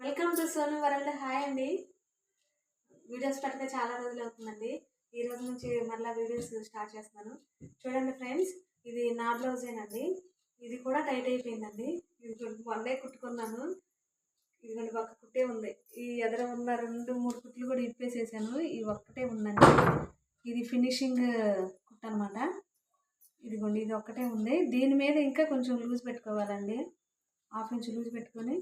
Welcome to Sonu world. Hi అండి. Videos పెట్టక చాలా రోజులు అవుతుందండి. ఈ రోజు నుంచి మళ్ళీ వీడియోస్ స్టార్ట్ చేస్తున్నాను. చూడండి ఫ్రెండ్స్ ఇది నా బ్లౌజేనండి ఇది కూడా టైట్ అయిపోయిందండి. ఇది వన్ డే కుట్టుకున్నాను. ఇదిగోండి ఒక కుట్టే ఉంది. ఈ ఎదర ఉన్న రెండు మూడు కుట్లు కూడా ఇప్పేసేసాను. ఈ ఒక్కటే ఉందండి. ఇది ఫినిషింగ్ కుట్ అనమాట ఇదిగోండి ఇది ఒక్కటే ఉంది. దీని మీద ఇంకా కొంచెం లూజ్ పెట్టుకోవాలండి. హాఫ్ ఇంచ్ లూజ్ పెట్టుకొని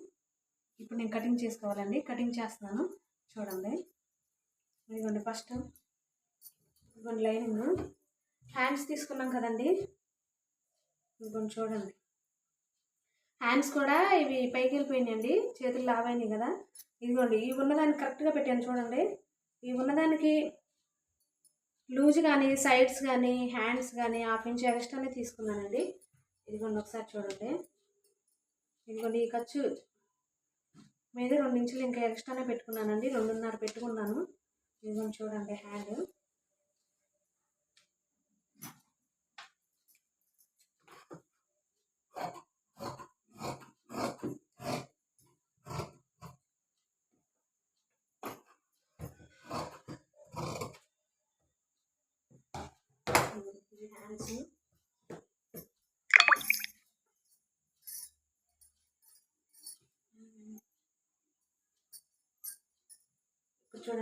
ఇప్పుడు నేను కటింగ్ చేసుకోవాలండి. కటింగ్ చేస్తున్నాను. చూడండి. ఇదిగోండి ఫస్ట్. ఇదిగోండి లైనింగ్. హ్యాండ్స్ తీసుకున్నాం కదండి. ఇదిగోండి చూడండి. హ్యాండ్స్ కూడా ఇవి పైకి వెళ్ళిపోయినాయండి. చేతులు లావైనాయి కదా. ఇదిగోండి ఇవి ఉన్నదానికి కరెక్ట్గా పెట్టాను చూడండి. ఇవి ఉన్నదానికి లూజ్ కానీ సైడ్స్ కానీ హ్యాండ్స్ కానీ హాఫ్ ఇంచ్ ఎక్స్ట్రానే తీసుకున్నానండి. ఇదిగోండి ఒకసారి చూడండి. ఇదిగోండి ఈ ఖర్చు మీద రెండు ఇంచులు ఇంకా ఎక్స్ట్రానే పెట్టుకున్నానండి. రెండున్నర పెట్టుకున్నాను. ఇదిగోండి చూడండి హ్యాండ్. హ్యాండ్స్.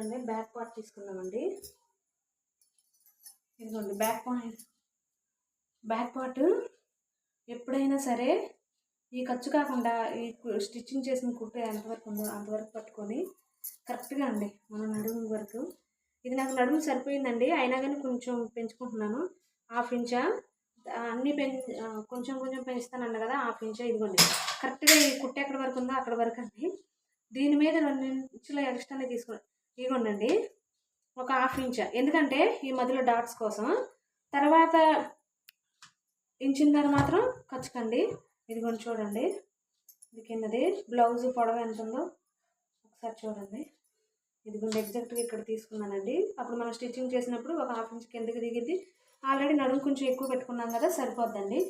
చూడండి బ్యాక్ పార్ట్ తీసుకుందామండి. ఇదిగోండి బ్యాక్ పాయింట్ బ్యాక్ పార్ట్ ఎప్పుడైనా సరే ఈ ఖర్చు కాకుండా ఈ కు- స్టిచ్చింగ్ చేసిన కుట్టు ఎంతవరకు ఉందో అంతవరకు పట్టుకొని కరెక్ట్గా అండి మన నడుము వరకు. ఇది నాకు నడుము సరిపోయిందండి అయినా కానీ కొంచెం పెంచుకుంటున్నాను. హాఫ్ ఇంచా అన్నీ పెం కొంచెం కొంచెం పెంచుతానన్న కదా హాఫ్ ఇంచా ఇదిగోండి. కరెక్ట్గా ఈ కుట్టు ఎక్కడి వరకు ఉందో అక్కడ వరకు అండి. దీని మీద రెండు ఇంచుల ఎక్స్ట్రానే తీసుకుని ఇదిగోండి ఒక హాఫ్ ఇంచ్. ఎందుకంటే ఈ మధ్యలో డాట్స్ కోసం. తర్వాత ఇంచిన్నర మాత్రం ఖర్చుకండి ఇదిగోండి చూడండి. ఇది కిందది. బ్లౌజ్ పొడవ ఎంత ఉందో ఒకసారి చూడండి. ఇదిగోండి ఎగ్జాక్ట్గా ఇక్కడ తీసుకున్నానండి. అప్పుడు మనం స్టిచ్చింగ్ చేసినప్పుడు ఒక హాఫ్ ఇంచ్ కిందకి దిగింది. ఆల్రెడీ నడుము కొంచెం ఎక్కువ పెట్టుకున్నాం కదా సరిపోద్దండి.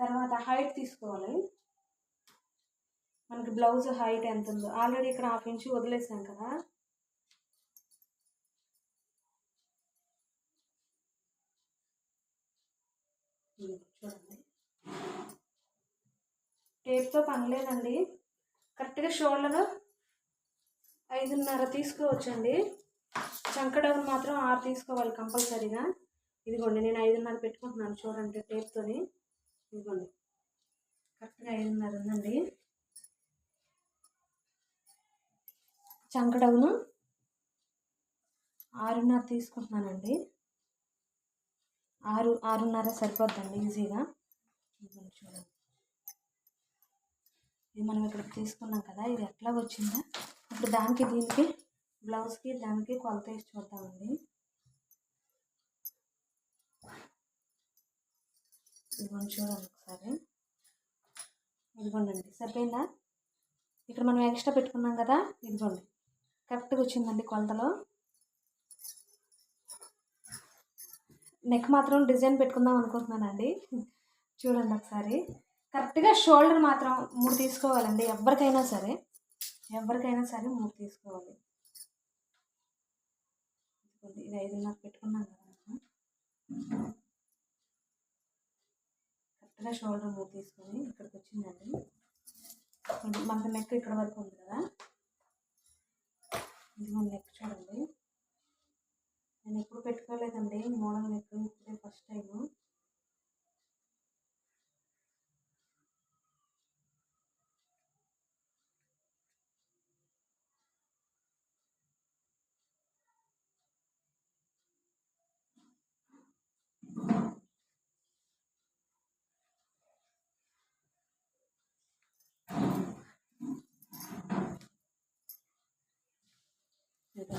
తర్వాత హైట్ తీసుకోవాలి. మనకి బ్లౌజ్ హైట్ ఎంత ఉందో ఆల్రెడీ ఇక్కడ హాఫ్ ఇంచ్ వదిలేసాం కదా. చూడండి టేప్తో పని లేదండి కరెక్ట్గా షోల్డర్ ఐదున్నర తీసుకోవచ్చండి. చంకడౌన్ మాత్రం ఆరు తీసుకోవాలి కంపల్సరీగా. ఇదిగోండి నేను ఐదున్నర పెట్టుకుంటున్నాను చూడండి టేప్తోని. ఇదిగోండి కరెక్ట్గా ఐదున్నర ఉందండి. చంకడవును ఆరున్నర తీసుకుంటున్నానండి. ఆరు ఆరున్నర సరిపోద్దండి ఈజీగా. ఇదిగోండి చూడండి. ఇది మనం ఇక్కడ తీసుకున్నాం కదా ఇది ఎట్లా వచ్చిందా. ఇప్పుడు దానికి దీనికి బ్లౌజ్కి దానికి కొలత వేసి చూద్దామండి. ఇదిగోండి చూడండి ఒకసారి. ఇదిగోండి సరిపోయిందా? ఇక్కడ మనం ఎక్స్ట్రా పెట్టుకున్నాం కదా ఇదిగోండి. కరెక్ట్గా వచ్చిందండి కొలతలో. నెక్ మాత్రం డిజైన్ పెట్టుకుందాం అనుకుంటున్నానండి. చూడండి ఒకసారి. కరెక్ట్గా షోల్డర్ మాత్రం మూడు తీసుకోవాలండి. ఎవరికైనా సరే. ఎవరికైనా సరే మూడు తీసుకోవాలి. ఇది ఐదున్నర పెట్టుకున్నాం కదా కరెక్ట్గా షోల్డర్ మూడు తీసుకొని ఇక్కడికి వచ్చిందండి. మనకు నెక్ ఇక్కడ వరకు ఉంది కదా. ఇది నెక్ చూడండి. నేను ఎప్పుడు పెట్టుకోలేదండి. మోడల్ నెక్ ఇప్పుడే ఫస్ట్ టైము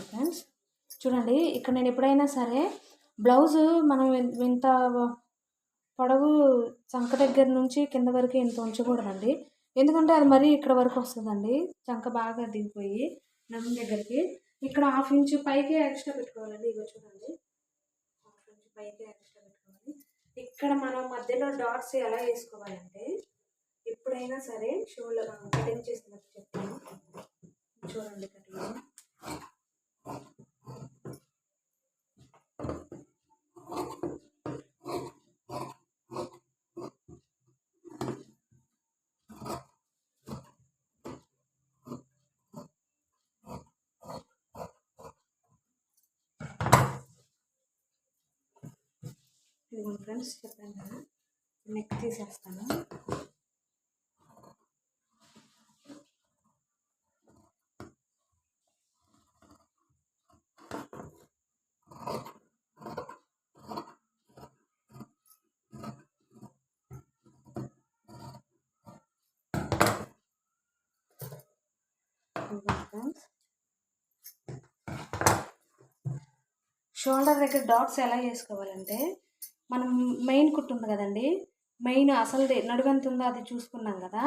ఫ్రెండ్స్ చూడండి ఇక్కడ నేను ఎప్పుడైనా సరే బ్లౌజ్ మనం ఇంత పొడవు చంక దగ్గర నుంచి కింద వరకు ఇంత ఉంచకూడదండి. ఎందుకంటే అది మరీ ఇక్కడ వరకు వస్తుందండి. చంక బాగా దిగిపోయి నడుము దగ్గరికి. ఇక్కడ హాఫ్ ఇంచ్ పైకి ఎక్స్ట్రా పెట్టుకోవాలండి. ఇగో చూడండి. హాఫ్ ఇంచ్ పైకి ఎక్స్ట్రా పెట్టుకోవాలి. ఇక్కడ మనం మధ్యలో డాట్స్ ఎలా వేసుకోవాలంటే ఎప్పుడైనా సరే షోలో కటింగ్ చేసినట్టు చెప్తాను. చూడండి కటింగ్. ఇదిగోండి ఫ్రెండ్స్ చెప్పాను కదా. నెక్ తీసేస్తాను. ఫ్రెండ్స్. షోల్డర్ దగ్గర డాట్స్ ఎలా చేసుకోవాలంటే మనం మెయిన్ కుట్టు ఉంది కదండి. మెయిన్ అసలుది నడువెంత ఉందో అది చూసుకున్నాం కదా.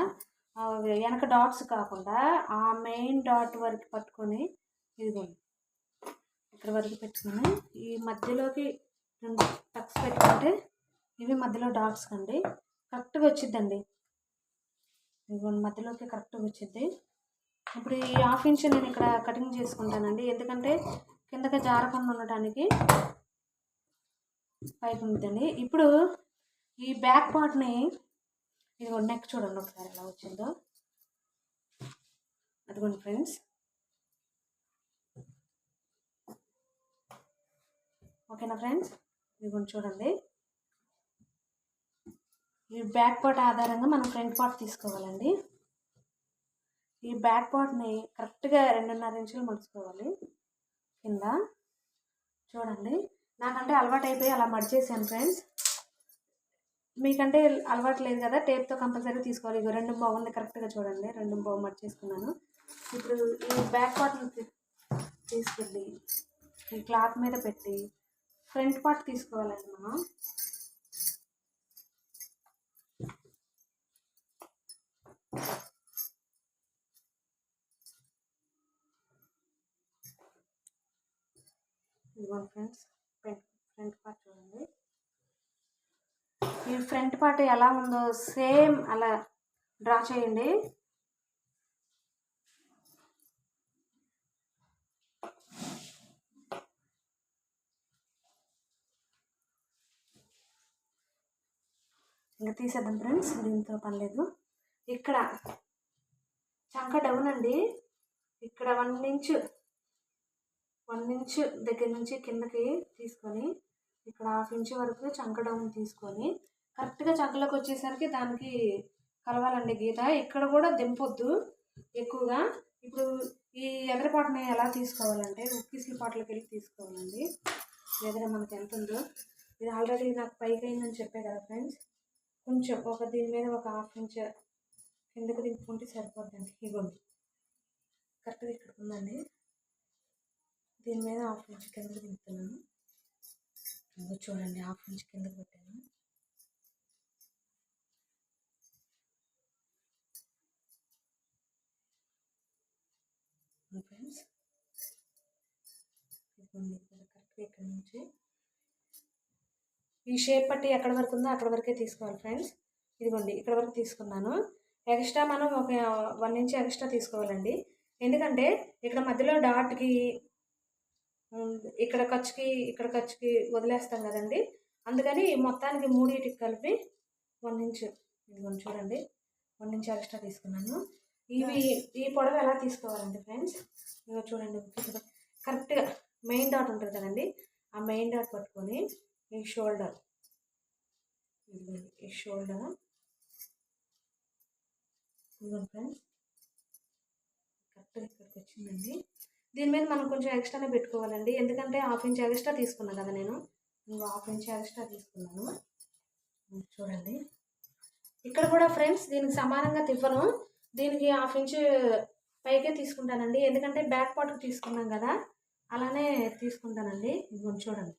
వెనక డాట్స్ కాకుండా ఆ మెయిన్ డాట్ వరకు పట్టుకొని ఇదిగోండి. ఇక్కడ వరకు పెట్టుకుని ఈ మధ్యలోకి రెండు టక్స్ పెట్టుకుంటే ఇవి మధ్యలో డాట్స్ కండి. కరెక్ట్గా వచ్చిద్దండి. ఇదిగోండి మధ్యలోకి కరెక్ట్గా వచ్చిద్ది. ఇప్పుడు ఈ హాఫ్ ఇంచ్ నేను ఇక్కడ కటింగ్ చేసుకుంటానండి. ఎందుకంటే కిందకి జారకుండా ఉండటానికి పైకి ఉందండి ఇప్పుడు ఈ బ్యాక్ పార్ట్ని ఇది నెక్ చూడండి ఒకసారి ఎలా వచ్చిందో. అదిగోండి ఫ్రెండ్స్. ఓకేనా ఫ్రెండ్స్? ఇదిగోండి చూడండి. ఈ బ్యాక్ పార్ట్ ఆధారంగా మనం ఫ్రంట్ పార్ట్ తీసుకోవాలండి. ఈ బ్యాక్ పార్ట్ని కరెక్ట్గా రెండున్నర ఇంచులు మడుచుకోవాలి. కింద. చూడండి. నాకంటే అలవాటు అయిపోయి అలా మడిచేసాను ఫ్రెండ్స్ మీకంటే అలవాటు లేదు కదా టేప్తో కంపల్సరీ తీసుకోవాలి. ఇగో రెండు బాగుంది కరెక్ట్గా చూడండి. రెండు బాగు మడిచేసుకున్నాను. ఇప్పుడు ఈ బ్యాక్ పార్ట్ని తీసుకెళ్ళి ఈ క్లాత్ మీద పెట్టి ఫ్రంట్ పార్ట్ తీసుకోవాలండి మనం ఇదిగోండి ఫ్రెండ్స్ ఫ్రంట్ ఫ్రంట్ పార్ట్ చూడండి. ఈ ఫ్రంట్ పార్ట్ ఎలా ఉందో సేమ్ అలా డ్రా చేయండి. ఇంకా తీసేద్దాం ఫ్రెండ్స్ దీంతో పర్లేదు. ఇక్కడ చంక డౌన్ అండి. ఇక్కడ వన్ ఇంచ్ వన్ ఇంచ్ దగ్గర నుంచి కిందకి తీసుకొని ఇక్కడ హాఫ్ ఇంచ్ వరకు చంక డౌన్ తీసుకొని కరెక్ట్గా చంకలోకి వచ్చేసరికి దానికి కలవాలండి గీత. ఇక్కడ కూడా దింపొద్దు ఎక్కువగా. ఇప్పుడు ఈ ఎదరపాటుని ఎలా తీసుకోవాలంటే ఉక్కిసిల పాటలకు వెళ్ళి తీసుకోవాలండి. ఎదర మనకి ఎంత ఉందో. ఇది ఆల్రెడీ నాకు పైకి అయిందని చెప్పే కదా ఫ్రెండ్స్ కొంచెం ఒక దీని మీద ఒక హాఫ్ ఇంచ్ కిందకి దింపుకుంటే సరిపోద్దండి. ఇవ్వండి కరెక్ట్గా ఇక్కడ ఉందండి. దీని మీద హాఫ్ ఇంచ్ కిందకి దింపుతున్నాను ఇంకో చూడండి హాఫ్ ఇంచ్ కిందకి పెట్టాను ఫ్రెండ్స్. ఇదిగోండి ఇక్కడ కరెక్ట్గా ఇక్కడ నుంచి. ఈ షేప్ పట్టి ఎక్కడ వరకు ఉందో అక్కడ వరకే తీసుకోవాలి ఫ్రెండ్స్. ఇదిగోండి ఇక్కడ వరకు తీసుకున్నాను. ఎక్స్ట్రా మనం ఒక వన్ ఇంచ్ ఎక్స్ట్రా తీసుకోవాలండి. ఎందుకంటే ఇక్కడ మధ్యలో డాట్కి ఇక్కడ ఖర్చుకి ఇక్కడ ఖర్చుకి వదిలేస్తాం కదండి. అందుకని మొత్తానికి మూడింటికి కలిపి వన్ ఇంచ్ ఇదిగోండి చూడండి వన్ ఇంచ్ ఎక్స్ట్రా తీసుకున్నాను. ఇవి ఈ పొడవు ఎలా తీసుకోవాలండి ఫ్రెండ్స్? ఇదిగో చూడండి కరెక్ట్గా మెయిన్ డాట్ ఉంటుంది కదండి ఆ మెయిన్ డాట్ పట్టుకొని ఈ షోల్డర్ ఈ షోల్డర్ ఇదిగోండి ఫ్రెండ్స్ కరెక్ట్గా ఇక్కడికి వచ్చిందండి. దీని మీద మనం కొంచెం ఎక్స్ట్రానే పెట్టుకోవాలండి. ఎందుకంటే హాఫ్ ఇంచ్ ఎక్స్ట్రా తీసుకున్నాను కదా నేను. ఇంకో హాఫ్ ఇంచ్ ఎక్స్ట్రా తీసుకున్నాను. చూడండి. ఇక్కడ కూడా ఫ్రెండ్స్ దీనికి సమానంగా తిప్పను దీనికి హాఫ్ ఇంచ్ పైకే తీసుకుంటానండి. ఎందుకంటే బ్యాక్ పార్ట్కి తీసుకున్నాం కదా. అలానే తీసుకుంటానండి. ఇదిగోండి చూడండి.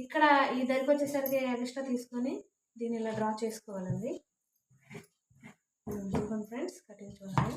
ఇక్కడ ఈ దగ్గరికి వచ్చేసరికి ఎక్స్ట్రా తీసుకొని దీన్ని ఇలా డ్రా చేసుకోవాలండి. చూడండి ఫ్రెండ్స్ కటింగ్ చూడండి.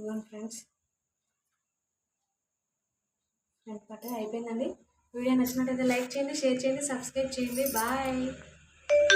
ఇవ్వండి ఫ్రెండ్స్. ఫ్రెండ్ పట్ట అయిపోయిందండి. వీడియో నచ్చినట్టయితే లైక్ చేయండి షేర్ చేయండి సబ్స్క్రైబ్ చేయండి. బాయ్.